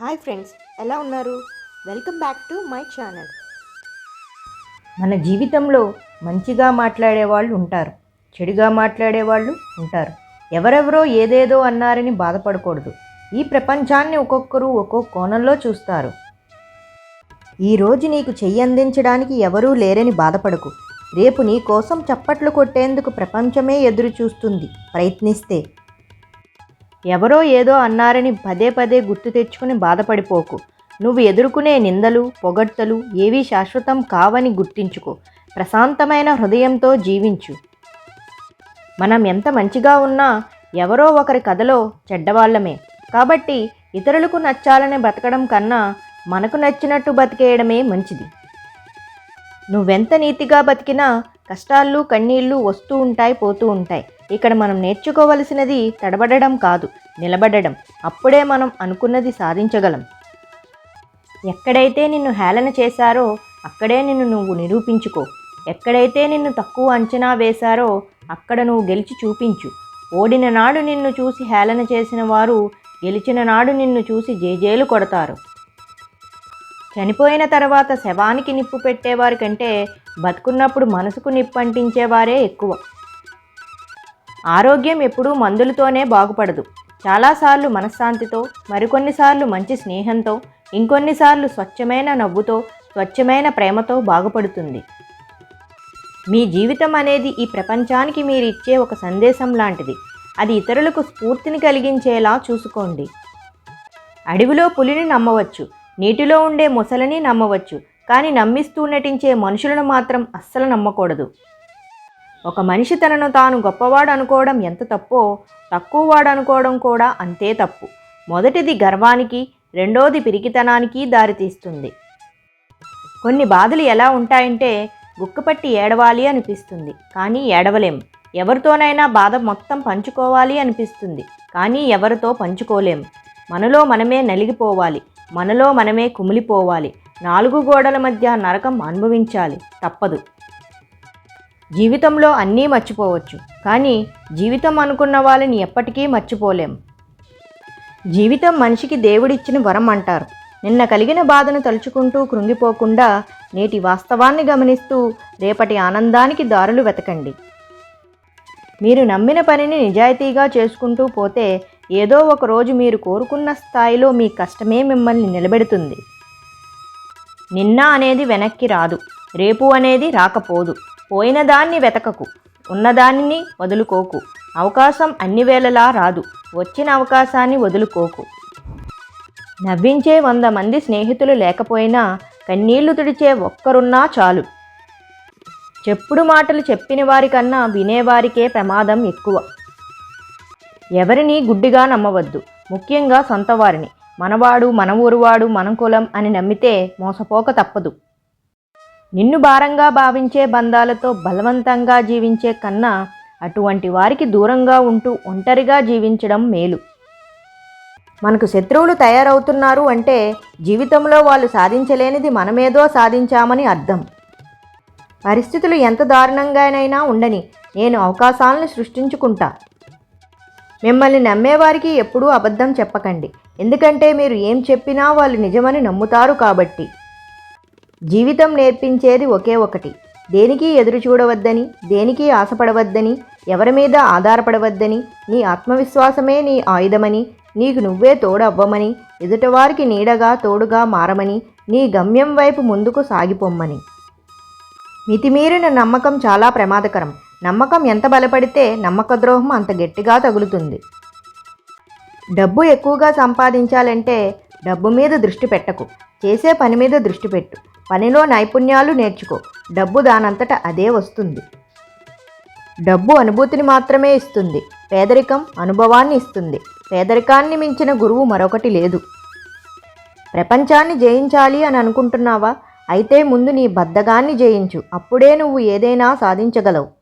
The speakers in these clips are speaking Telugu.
హాయ్ ఫ్రెండ్స్ ఎలా ఉన్నారు? Welcome back to my channel మన జీవితంలో మంచిగా మాట్లాడే వాళ్ళు ఉంటారు. చెడుగా మాట్లాడే వాళ్ళు ఉంటారు. ఎవరెవరో ఏదేదో అన్నారని బాధపడకూడదు. ఈ ప్రపంచాన్ని ఒక్కొక్కరు ఒక్కో కోణంలో చూస్తారు. ఈరోజు నీకు చెయ్యి అందించడానికి ఎవరూ లేరని బాధపడకు. రేపు నీ కోసం చప్పట్లు కొట్టేందుకు ప్రపంచమే ఎదురు చూస్తుంది ప్రయత్నిస్తే ఎవరో ఏదో అన్నారని పదే పదే గుర్తు తెచ్చుకుని బాధపడిపోకు. నువ్వు ఎదుర్కొనే నిందలు పొగడ్తలు ఏవీ శాశ్వతం కావని గుర్తించుకో. ప్రశాంతమైన హృదయంతో జీవించు. మనం ఎంత మంచిగా ఉన్నా ఎవరో ఒకరి కథలో చెడ్డవాళ్ళమే కాబట్టి ఇతరులకు నచ్చాలని బతకడం కన్నా మనకు నచ్చినట్టు బతికేయడమే మంచిది. నువ్వెంత నీతిగా బతికినా కష్టాలు కన్నీళ్ళు వస్తూ ఉంటాయి పోతూ ఉంటాయి. ఇక్కడ మనం నేర్చుకోవలసినది తడబడడం కాదు నిలబడడం. అప్పుడే మనం అనుకున్నది సాధించగలం. ఎక్కడైతే నిన్ను హేళన చేశారో అక్కడే నిన్ను నువ్వు నిరూపించుకో. ఎక్కడైతే నిన్ను తక్కువ అంచనా వేశారో అక్కడ నువ్వు గెలిచి చూపించు. ఓడిన నాడు నిన్ను చూసి హేళన చేసిన వారు గెలిచిన నాడు నిన్ను చూసి జేజేలు కొడతారు. చనిపోయిన తర్వాత శవానికి నిప్పు పెట్టేవారి కంటే బతుకున్నప్పుడు మనసుకు నిప్పు అంటించేవారే ఎక్కువ. ఆరోగ్యం ఎప్పుడూ మందులతోనే బాగుపడదు. చాలాసార్లు మనశ్శాంతితో మరికొన్నిసార్లు మంచి స్నేహంతో ఇంకొన్నిసార్లు స్వచ్ఛమైన నవ్వుతో స్వచ్ఛమైన ప్రేమతో బాగుపడుతుంది. మీ జీవితం అనేది ఈ ప్రపంచానికి మీరు ఇచ్చే ఒక సందేశం లాంటిది. అది ఇతరులకు స్ఫూర్తిని కలిగించేలా చూసుకోండి. అడవిలో పులిని నమ్మవచ్చు. నీటిలో ఉండే మొసలని నమ్మవచ్చు. కానీ నమ్మిస్తూ నటించే మనుషులను మాత్రం అస్సలు నమ్మకూడదు. ఒక మనిషి తనను తాను గొప్పవాడు అనుకోవడం ఎంత తప్పో తక్కువవాడు అనుకోవడం కూడా అంతే తప్పు. మొదటిది గర్వానికి రెండోది పిరికితనానికి దారితీస్తుంది. కొన్ని బాధలు ఎలా ఉంటాయంటే గుక్కపట్టి ఏడవాలి అనిపిస్తుంది. కానీ ఏడవలేం. ఎవరితోనైనా బాధ మొత్తం పంచుకోవాలి అనిపిస్తుంది. కానీ ఎవరితో పంచుకోలేం. మనలో మనమే నలిగిపోవాలి. మనలో మనమే కుమిలిపోవాలి. నాలుగు గోడల మధ్య నరకం అనుభవించాలి. తప్పదు. జీవితంలో అన్నీ మర్చిపోవచ్చు. కానీ జీవితం అనుకున్న వాళ్ళని ఎప్పటికీ మర్చిపోలేం. జీవితం మనిషికి దేవుడిచ్చిన వరం అంటారు. నిన్న కలిగిన బాధను తలుచుకుంటూ కృంగిపోకుండా నేటి వాస్తవాన్ని గమనిస్తూ రేపటి ఆనందానికి దారులు వెతకండి. మీరు నమ్మిన పనిని నిజాయితీగా చేసుకుంటూ పోతే ఏదో ఒక రోజు మీరు కోరుకున్న స్థాయిలో మీ కష్టమే మిమ్మల్ని నిలబెడుతుంది. నిన్న అనేది వెనక్కి రాదు. రేపు అనేది రాకపోదు. పోయిన దాన్ని వెతకకు. ఉన్నదానిని వదులుకోకు. అవకాశం అన్ని వేళలా రాదు. వచ్చిన అవకాశాన్ని వదులుకోకు. నవ్వించే వంద మంది స్నేహితులు లేకపోయినా కన్నీళ్ళు తుడిచే ఒక్కరున్నా చాలు. చెప్పుడు మాటలు చెప్పిన వారికన్నా వినేవారికే ప్రమాదం ఎక్కువ. ఎవరిని గుడ్డిగా నమ్మవద్దు. ముఖ్యంగా సొంతవారిని. మనవాడు మన ఊరువాడు మన కులం అని నమ్మితే మోసపోక తప్పదు. నిన్ను భారంగా భావించే బంధాలతో బలవంతంగా జీవించే కన్నా అటువంటి వారికి దూరంగా ఉంటూ ఒంటరిగా జీవించడం మేలు. మనకు శత్రువులు తయారవుతున్నారు అంటే జీవితంలో వాళ్ళు సాధించలేనిది మనమేదో సాధించామని అర్థం. పరిస్థితులు ఎంత దారుణంగానైనా ఉండని నేను అవకాశాలను సృష్టించుకుంటా. మిమ్మల్ని నమ్మేవారికి ఎప్పుడూ అబద్ధం చెప్పకండి. ఎందుకంటే మీరు ఏం చెప్పినా వాళ్ళు నిజమని నమ్ముతారు కాబట్టి. జీవితం నేర్పించేది ఒకే ఒకటి. దేనికి ఎదురు చూడవద్దని దేనికి ఆశపడవద్దని ఎవరి మీద ఆధారపడవద్దని నీ ఆత్మవిశ్వాసమే నీ ఆయుధమని నీకు నువ్వే తోడవ్వమని ఎదుటివారికి నీడగా తోడుగా మారమని నీ గమ్యం వైపు ముందుకు సాగిపోమ్మని. మితిమీరిన నమ్మకం చాలా ప్రమాదకరం. నమ్మకం ఎంత బలపడితే నమ్మక ద్రోహం అంత గట్టిగా తగులుతుంది. డబ్బు ఎక్కువగా సంపాదించాలంటే డబ్బు మీద దృష్టి పెట్టకు. చేసే పని మీద దృష్టి పెట్టు. పనిలో నైపుణ్యాలు నేర్చుకో. డబ్బు దానంతట అదే వస్తుంది. డబ్బు అనుభూతిని మాత్రమే ఇస్తుంది. పేదరికం అనుభవాన్ని ఇస్తుంది. పేదరికాన్ని మించిన గురువు మరొకటి లేదు. ప్రపంచాన్ని జయించాలి అని అనుకుంటున్నావా? అయితే ముందు నీ బద్ధగాన్ని జయించు. అప్పుడే నువ్వు ఏదైనా సాధించగలవు.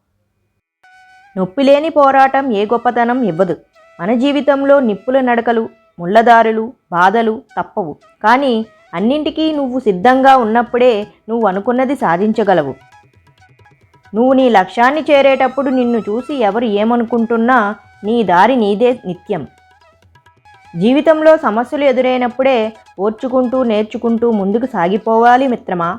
నొప్పిలేని పోరాటం ఏ గొప్పతనం ఇవ్వదు. మన జీవితంలో నిప్పుల నడకలు ముళ్ళదారులు బాధలు తప్పవు. కానీ అన్నింటికీ నువ్వు సిద్ధంగా ఉన్నప్పుడే నువ్వు అనుకున్నది సాధించగలవు. నువ్వు నీ లక్ష్యాన్ని చేరేటప్పుడు నిన్ను చూసి ఎవరు ఏమనుకుంటున్నా నీ దారి నీదే నిత్యం. జీవితంలో సమస్యలు ఎదురైనప్పుడే ఓర్చుకుంటూ నేర్చుకుంటూ ముందుకు సాగిపోవాలి మిత్రమా?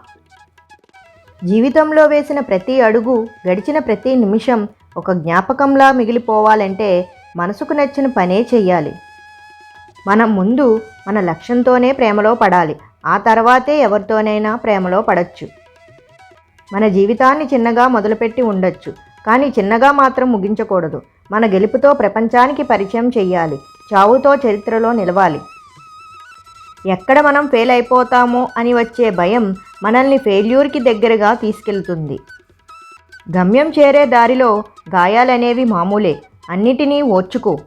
జీవితంలో వేసిన ప్రతి అడుగు గడిచిన ప్రతి నిమిషం ఒక జ్ఞాపకంలా మిగిలిపోవాలంటే మనసుకు నచ్చిన పనే చెయ్యాలి. మనం ముందు మన లక్ష్యంతోనే ప్రేమలో పడాలి. ఆ తర్వాతే ఎవరితోనైనా ప్రేమలో పడచ్చు. మన జీవితాన్ని చిన్నగా మొదలుపెట్టి ఉండొచ్చు. కానీ చిన్నగా మాత్రం ముగించకూడదు. మన గెలుపుతో ప్రపంచానికి పరిచయం చెయ్యాలి. చావుతో చరిత్రలో నిలవాలి. ఎక్కడ మనం ఫెయిల్ అయిపోతామో అని వచ్చే భయం మనల్ని ఫెయిల్యూర్కి దగ్గరగా తీసుకెళ్తుంది. గమ్యం చేరే దారిలో గాయాలనేవి మామూలే. అన్నిటినీ ఓర్చుకో.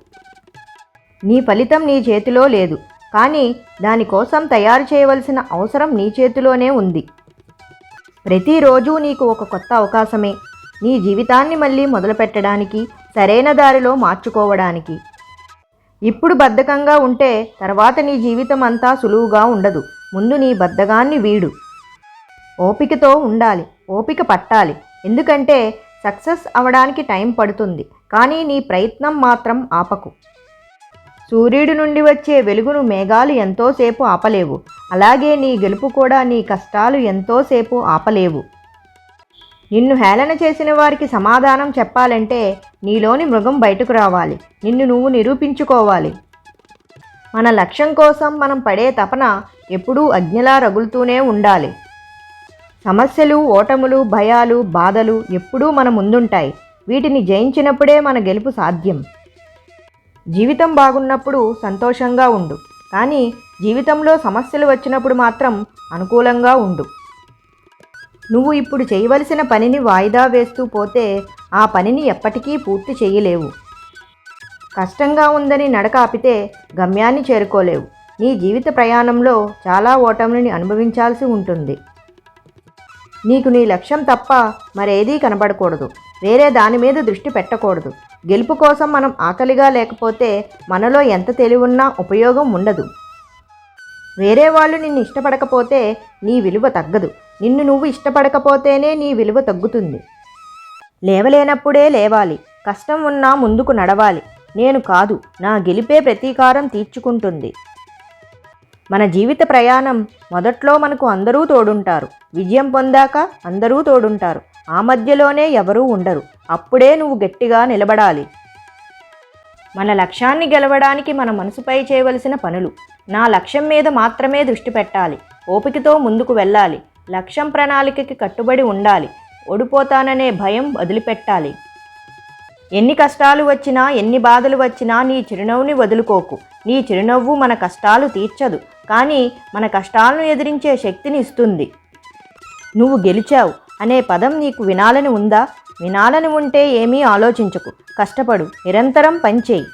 నీ ఫలితం నీ చేతిలో లేదు. కానీ దానికోసం తయారు చేయవలసిన అవసరం నీ చేతిలోనే ఉంది. ప్రతిరోజు నీకు ఒక కొత్త అవకాశమే. నీ జీవితాన్ని మళ్ళీ మొదలుపెట్టడానికి సరైన దారిలో మార్చుకోవడానికి. ఇప్పుడు బద్ధకంగా ఉంటే తర్వాత నీ జీవితం అంతా సులువుగా ఉండదు. ముందు నీ బద్ధకాన్ని వీడు. ఓపికతో ఉండాలి. ఓపిక పట్టాలి. ఎందుకంటే సక్సెస్ అవడానికి టైం పడుతుంది కానీ నీ ప్రయత్నం మాత్రం ఆపకు. సూర్యుడి నుండి వచ్చే వెలుగును మేఘాలు ఎంతోసేపు ఆపలేవు అలాగే నీ గెలుపు కూడా నీ కష్టాలు ఎంతోసేపు ఆపలేవు. నిన్ను హేళన చేసిన వారికి సమాధానం చెప్పాలంటే నీలోని మృగం బయటకు రావాలి నిన్ను నువ్వు నిరూపించుకోవాలి. మన లక్ష్యం కోసం మనం పడే తపన ఎప్పుడూ అగ్నిలా రగులుతూనే ఉండాలి. సమస్యలు ఓటములు భయాలు బాధలు ఎప్పుడూ మన ముందుంటాయి. వీటిని జయించినప్పుడే మన గెలుపు సాధ్యం. జీవితం బాగున్నప్పుడు సంతోషంగా ఉండు. కానీ జీవితంలో సమస్యలు వచ్చినప్పుడు మాత్రం అనుకూలంగా ఉండు. నువ్వు ఇప్పుడు చేయవలసిన పనిని వాయిదా వేస్తూ పోతే ఆ పనిని ఎప్పటికీ పూర్తి చేయలేవు. కష్టంగా ఉందని నడక ఆపితే గమ్యాన్ని చేరుకోలేవు. నీ జీవిత ప్రయాణంలో చాలా ఓటములని అనుభవించాల్సి ఉంటుంది. నీకు నీ లక్ష్యం తప్ప మరేదీ కనబడకూడదు. వేరే దాని మీద దృష్టి పెట్టకూడదు. గెలుపు కోసం మనం ఆకలిగా లేకపోతే మనలో ఎంత తెలివున్నా ఉపయోగం ఉండదు. వేరే వాళ్ళు నిన్ను ఇష్టపడకపోతే నీ విలువ తగ్గదు. నిన్ను నువ్వు ఇష్టపడకపోతేనే నీ విలువ తగ్గుతుంది. లేవలేనప్పుడే లేవాలి. కష్టం ఉన్నా ముందుకు నడవాలి. నేను కాదు. నా గెలిపే ప్రతీకారం తీర్చుకుంటుంది. మన జీవిత ప్రయాణం మొదట్లో మనకు అందరూ తోడుంటారు. విజయం పొందాక అందరూ తోడుంటారు. ఆ మధ్యలోనే ఎవరూ ఉండరు. అప్పుడే నువ్వు గట్టిగా నిలబడాలి. మన లక్ష్యాన్ని గెలవడానికి మన మనసుపై చేయవలసిన పనులు. నా లక్ష్యం మీద మాత్రమే దృష్టి పెట్టాలి. ఓపికతో ముందుకు వెళ్ళాలి. లక్ష్యం ప్రణాళికకి కట్టుబడి ఉండాలి. ఓడిపోతాననే భయం వదిలిపెట్టాలి. ఎన్ని కష్టాలు వచ్చినా ఎన్ని బాధలు వచ్చినా నీ చిరునవ్వుని వదులుకోకు. నీ చిరునవ్వు మన కష్టాలు తీర్చదు. కానీ మన కష్టాలను ఎదిరించే శక్తిని ఇస్తుంది. నువ్వు గెలిచావు అనే పదం నీకు వినాలని ఉందా? వినాలని ఉంటే ఏమీ ఆలోచించకు. కష్టపడు. నిరంతరం పనిచేయి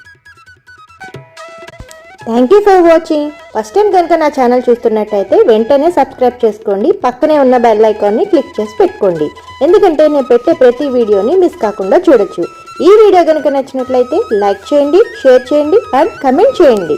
thank you for watching first time కనుక నా ఛానల్ చూస్తున్నట్టయితే వెంటనే సబ్స్క్రైబ్ చేసుకోండి. పక్కనే ఉన్న బెల్ ఐకాన్ని క్లిక్ చేసి పెట్టుకోండి. ఎందుకంటే నేను పెట్టే ప్రతి వీడియోని మిస్ కాకుండా చూడొచ్చు. ఈ వీడియో కనుక నచ్చినట్లయితే లైక్ చేయండి షేర్ చేయండి అండ్ కమెంట్ చేయండి.